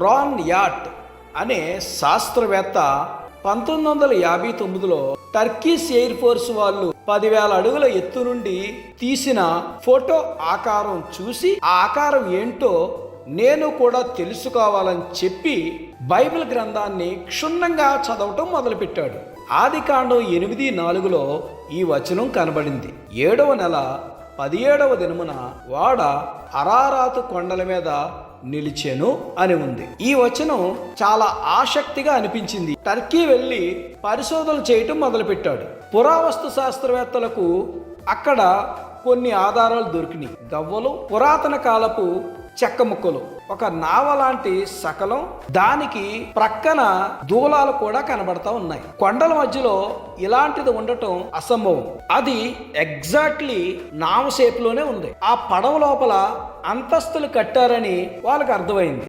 రాన్ at అనే శాస్త్రవేత్త పంతొమ్మిది వందల యాభై తొమ్మిదిలో టర్కీస్ ఎయిర్ ఫోర్స్ వాళ్ళు పదివేల అడుగుల ఎత్తు నుండి తీసిన ఫోటో ఆకారం చూసి ఆ ఆకారం ఏంటో నేను కూడా తెలుసుకోవాలని చెప్పి బైబిల్ గ్రంథాన్ని క్షుణ్ణంగా చదవటం మొదలుపెట్టాడు. ఆది కాండం ఎనిమిది నాలుగులో ఈ వచనం కనబడింది. ఏడవ నెల పదిహేడవ దినమున వాడ అరారాతు కొండల మీద నిలిచెను అని ఉంది. ఈ వచనం చాలా ఆసక్తిగా అనిపించింది. టర్కీ వెళ్ళి పరిశోధనలు చేయటం మొదలుపెట్టాడు. పురావస్తు శాస్త్రవేత్తలకు అక్కడ కొన్ని ఆధారాలు దొరికినాయి. గవ్వలు పురాతన కాలపు చెక్క ముక్కలు. ఒక నావ లాంటి సకలం దానికి ప్రక్కన దూలాలు కూడా కనబడతా ఉన్నాయి. కొండల మధ్యలో ఇలాంటిది ఉండటం అసంభవం. అది ఎగ్జాక్ట్లీ నావ షేప్లోనే ఉంది. ఆ పడవ లోపల అంతస్తులు కట్టారని వాళ్ళకి అర్థమైంది.